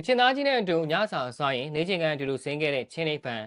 ကချင်သားကြီးနဲ့အတူညစာစားရင်နေချင်းကန်အတူတူဆင်းခဲ့တဲ့ချင်းလေးဖန်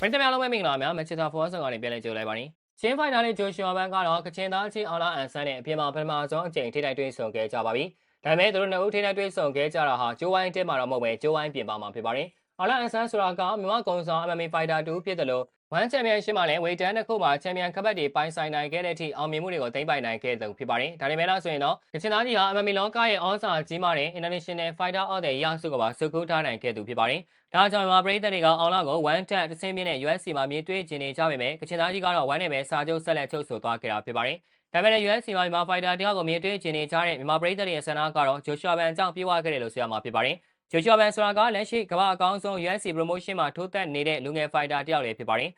ပရိသတ်များလုံးပဲမင်္ဂလာများမချစ်တာဖော်ဆောင်ကနေပြန်လဲကြိုလိုက်ပါနေချင်းဖိုင်နာလေးဂျိုရှူအာဘန်ကတော့ကချင်သားချင်းအောင်လာအန်ဆန်နဲ့အပြင်မှာပထမဆုံးအကြိမ်ထိတိုက်တွေ့ဆုံခဲ့ကြပါပြီဒါပေမဲ့သူတို့နှစ်ဦးထိတိုက်တွေ့ဆုံခဲ့ကြတာဟာဂျိုဝိုင်းတဲမှာတော့မဟုတ်ပဲဂျိုဝိုင်းပြင်ပါမှာဖြစ်ပါတယ်အောင်လာအန်ဆန်ဆိုတာကမြန်မာကုံဆောင် MMA Fighter 2ဖြစ်တယ်လို့ ဝမ်ချန်ပီယံရှစ်မှာလည်းဝေတန်းတစ်ခုမှာချန်ပီယံကပတ်တွေပိုင်ဆိုင်နိုင်ခဲ့တဲ့အထိအောင်မြင်မှုတွေကိုသိမ်းပိုင်နိုင်ခဲ့သူဖြစ်ပါတယ်ဒါပေမဲ့လို့ဆိုရင်တော့ကချင်သားကြီးဟာ MMA လောကရဲ့အောစာကြီးမားတဲ့ International Fighter of the Year ဆုကိုပါစုကူးထားနိုင်ခဲ့သူဖြစ်ပါတယ်ဒါကြောင့်မြန်မာပြည်သက်တွေကအောင်လာကို1 tap တစ်ဆင်းပြင်းနဲ့ UFC မှာမြေတွေ့ကျင်နေကြပေမဲ့ကချင်သားကြီးကတော့1နဲ့ပဲစာချုပ်ဆက်လက်ချုပ်ဆိုသွားခဲ့တာဖြစ်ပါတယ်ဒါပေမဲ့ UFC မှာမြန်မာ fighter တယောက်ကိုမြေတွေ့ကျင်နေကြတဲ့မြန်မာပြည်သက်တွေရဲ့ဆန္ဒကတော့ဂျိုရှွာဘန်အကြောင်းပြေဝခဲ့တယ်လို့ဆိုရမှာဖြစ်ပါတယ်ဂျိုရှွာဘန်ဆိုတာကလက်ရှိကမ္ဘာအကောင်းဆုံး UFC promotion မှာထိုးသက်နေတဲ့လူငယ် fighter တယောက်လည်းဖြစ်ပါတယ်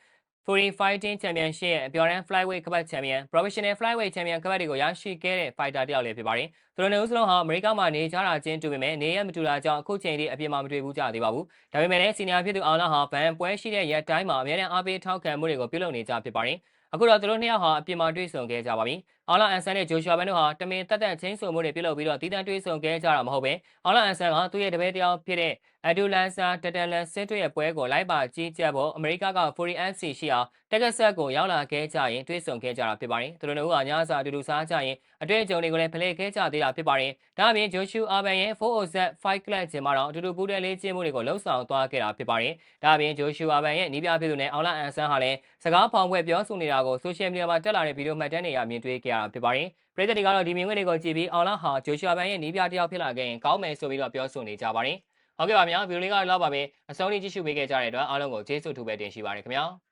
Fury Fighting Championship ရဲ့အပြော်ရန် Flyweight ကပတ် Champion Professional Flyweight Champion ကပတ်တွေကိုရရှိခဲ့တဲ့ fighter တယောက်လည်းဖြစ်ပါတယ်။သူတို့နှစ်ဦးစလုံးဟာအမေရိကမှာနေကြတာချင်းတူပေမဲ့နေရမတူတာကြောင့်အခုချိန်ထိအပြင်မှာမတွေ့ဘူးကြသေးပါဘူး။ဒါပေမဲ့လည်းစီနီယာဖြစ်သူအောင်လာဟာဗန်ပွဲရှိတဲ့ရက်တိုင်းမှာအများနဲ့အားပေးထောက်ခံမှုတွေကိုပြုလုပ်နေကြဖြစ်ပါတယ်။အခုတော့သူတို့နှစ်ယောက်ဟာအပြင်မှာတွေ့ဆုံခဲ့ကြပါပြီ။အောင်လာအန်ဆန်နဲ့ဂျိုရှွာဘန်တို့ဟာတမင်တက်တက်ချင်းဆုံမှုတွေပြုလုပ်ပြီးတော့တီးတန်းတွေ့ဆုံခဲ့ကြတာမဟုတ်ပဲအောင်လာအန်ဆန်ကသူ့ရဲ့တပည့်တယောက်ဖြစ်တဲ့အဒူလန်ဆာတတန်လန်စစ်တွေရဲ့ပွဲကိုလိုက်ပါကြီးကြပ်ဖို့အမေရိကက Fury FC ရှိအောင်တက်ကဆက်ကိုရောက်လာခဲ့ကြရင်တွေ့ဆုံခဲ့ကြတာဖြစ်ပါတယ်။သူတို့ကညစာအတူတူစားကြရင်အတွေ့အကြုံတွေကိုလည်းဖလှယ်ခဲ့ကြသေးတာဖြစ်ပါတယ်။ဒါအပြင်ဂျိုရှူအာဘန်ရဲ့ 4OZ Fight Club ဂျင်မှာတော့အတူတူပူးတွဲလေးကျင်းမှုတွေကိုလှုပ်ဆောင်သွားခဲ့တာဖြစ်ပါတယ်။ဒါအပြင်ဂျိုရှူအာဘန်ရဲ့နီးပြဖြစ်သူနဲ့အောင်လာအန်ဆန်ဟာလည်းစကားဖောင်ပွဲပြောဆိုနေတာကို social media မှာတက်လာတဲ့ဗီဒီယိုမှတ်တမ်းတွေအမြင်တွေ့ခဲ့ရတာဖြစ်ပါတယ်။ပရိသတ်တွေကတော့ဒီမြင်ကွင်းတွေကိုကြည့်ပြီးအောင်လာဟာဂျိုရှူအာဘန်ရဲ့နီးပြတစ်ယောက်ဖြစ်လာခဲ့ရင်ကောင်းမယ်ဆိုပြီးတော့ပြောဆိုနေကြပါတယ်။ဟုတ်ကဲ့ပါဗျာဗီဒီယိုလေးကတော့လောက်ပါပဲအဆုံးထိကြည့်ရှုပေးခဲ့ကြတဲ့အတွက်အားလုံးကိုကျေးဇူးထူးပဲတင်ရှိပါတယ်ခင်ဗျာ။